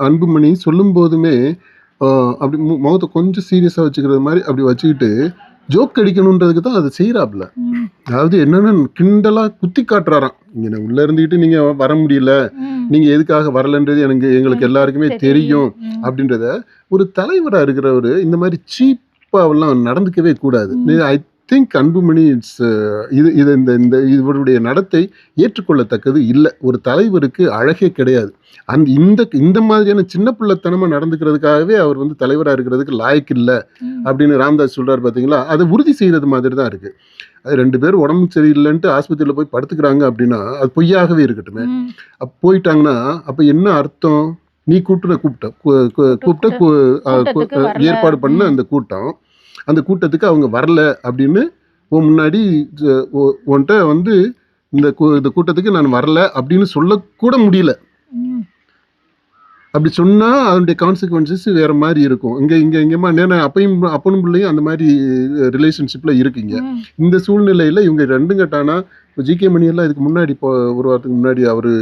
அன்புமணி சொல்லும் போதுமே, அப்படி முகத்த கொஞ்சம் சீரியஸா வச்சுக்கிறது மாரி அப்படி வச்சுக்கிட்டு, ஜோக் அடிக்கணுன்றதுக்கு தான் அத செய்றாப்ல. ம். அதாவது என்னன்னா கிண்டலா குத்தி காட்டுறாராம். இங்க உள்ள இருந்துகிட்டு நீங்க வர முடியல. ம். நீங்க எதுக்காக வரலன்றது எனக்கு எங்களுக்கு. எல்லாருக்குமே தெரியும். அப்படின்றத ஒரு தலைவரா இருக்கிறவரு இந்த மாரி சீப்பாலாம் நடந்துக்கவே கூடாது. ஐ திங்க் அன்புமணி இட்ஸ் இது இது இந்த இந்த இவருடைய நடத்தை ஏற்றுக்கொள்ளத்தக்கது இல்ல. ஒரு தலைவருக்கு அழகே கிடையாது. அந்த இந்த இந்த மாதிரியான சின்ன பிள்ளைத்தனமா நடந்துக்கிறதுக்காகவே அவர் வந்து தலைவரா இருக்கிறதுக்கு லாயக்கு இல்ல. அப்படின்னு ராமதாஸ் சொல்றாரு பார்த்தீங்களா? அத உறுதி செய்றது மாதிரி தான் இருக்கு. அது 2 பேரும் உடம்பு சரியில்லன்ட்டு ஆஸ்பத்திரியில போய் படுத்துக்கிறாங்க அப்படின்னா, அது பொய்யாகவே இருக்கட்டுமே. அப்ப போயிட்டாங்கன்னா, அப்ப என்ன அர்த்தம்? நீ கூட்டுன கூப்பிட்ட கூ அ கூ கூட்டத்துக்கு அ வரல. ஏற்பாடு பண்ண. அந்த கூட்டம். அந்த கூட்டத்துக்கு அவங்க வரல அப்படின்னு உன் முன்னாடி ஜ உ உன்ட்ட வந்து இந்த இந்த கூட்டத்துக்கு நான் வரல அப்படின்னு சொல்லக்கூட முடியல. அப்படி சொன்னா அதனுடைய கான்சிக்வென்சஸ் வேற மாரி இருக்கும். இங்க இங்க இங்கமா ஏன்னா அப்பயும் அப்பனும் பிள்ளையும் அந்த மாரி ரிலேஷன்ஷிப்ல இருக்கீங்க. இந்த சூழ்நிலையில இவங்க 2 கட்டானா இப்ப ஜி.கே. மணி எல்லாம் இதுக்கு முன்னாடி இப்போ ஒரு வாரத்துக்கு முன்னாடி அவரு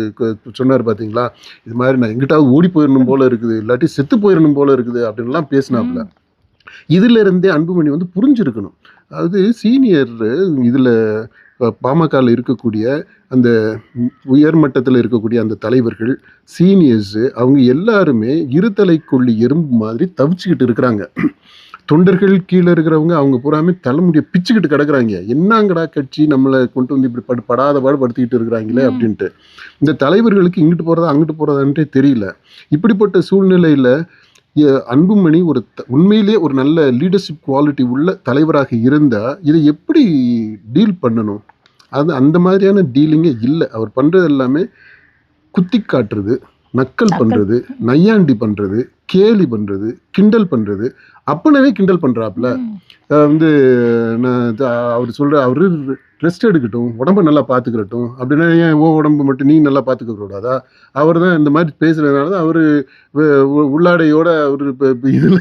சொன்னாரு பார்த்தீங்களா? இது மாரி நான் எங்கிட்டாவது ஓடி போயிரணும் போல இருக்குது. இல்லாட்டி செத்து போயிரணும் போல இருக்குது அப்படின்லாம் பேசினாப்ல. ம். இதுல இருந்தே அன்புமணி வந்து புரிஞ்சிருக்கணும். அதாவது சீனியர் இதுல ப பாமகல இருக்கக்கூடிய அந்த உயர் மட்டத்துல இருக்கக்கூடிய அந்த தலைவர்கள், சீனியர்ஸ் அவங்க எல்லாருமே இருதலை கொள்ளி எறும்பு மாதிரி தவிச்சுக்கிட்டு இருக்கிறாங்க. தொண்டர்கள் கீழ இருக்கிறவங்க அவங்க பூராமே தலைமுடிய பிச்சுக்கிட்டு கிடக்குறாங்க. என்னாங்கடா கட்சி நம்மள கொண்டு வந்து இப்படி படு படாத பாடு படுத்திக்கிட்டு இருக்கிறாங்களே. அப்படின்ட்டு. இந்த தலைவர்களுக்கு இங்கிட்டு போறதா, அங்கிட்டு போறதான்ட்டே தெரியல. இப்படிப்பட்ட சூழ்நிலையில அன்புமணி ஒரு த உண்மையிலேயே ஒரு நல்ல லீடர்ஷிப் குவாலிட்டி உள்ள தலைவராக இருந்தா, இத எப்படி டீல் பண்ணணும்? அது அந்த மாதிரியான டீலிங்கே இல்ல. அவர் பண்றது எல்லாமே குத்தி காட்டுறது, நக்கல். பண்றது, நையாண்டி பண்றது, கேலி பண்றது, கிண்டல் பண்றது. அப்பனவே கிண்டல். அ வந்து நான் அவரு சொல்ற அவரு ரெஸ்ட் எடுக்கட்டும். உடம்ப நல்லா பார்த்துக்கிறட்டும். அப்படின்னா ஏன் உன் உடம்பு மட்டும் நீ நல்லா பார்த்துக்க கூடாதா? அவர் தான் இந்த மாரி பேசுறதுனால தான் அவரு உள்ளாடையோட அவரு இதுல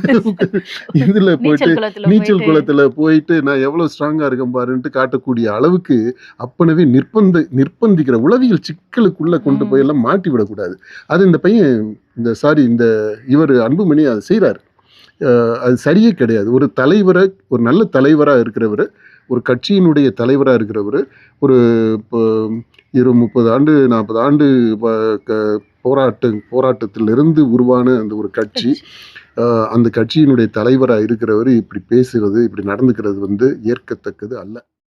இதுல போயிட்டு நீச்சல் குளத்துல போயிட்டு நான் எவ்வளவு ஸ்ட்ராங்கா இருக்கேன் பாருன்ட்டு காட்டக்கூடிய அளவுக்கு அப்பனவே நிர்பந்த நிர்பந்திக்கிற உளவியல் சிக்கலுக்குள்ள கொண்டு. போய் எல்லாம் மாட்டி விடக்கூடாது. அது இந்த பையன் இந்த சாரி இந்த இவரு அன்புமணி அத செய்றாரு. அது சரியே கிடையாது. ஒரு தலைவர ஒரு நல்ல தலைவரா இருக்கிறவரு, ஒரு கட்சியினுடைய தலைவரா இருக்கிறவரு, ஒரு இப்போ இரு 30 ஆண்டு, 40 ஆண்டு போராட்ட போராட்டத்திலிருந்து உருவான அந்த ஒரு கட்சி. அந்த கட்சியினுடைய தலைவரா இருக்கிறவரு இப்படி பேசுறது, இப்படி நடந்துக்கிறது வந்து ஏற்கத்தக்கது அல்ல.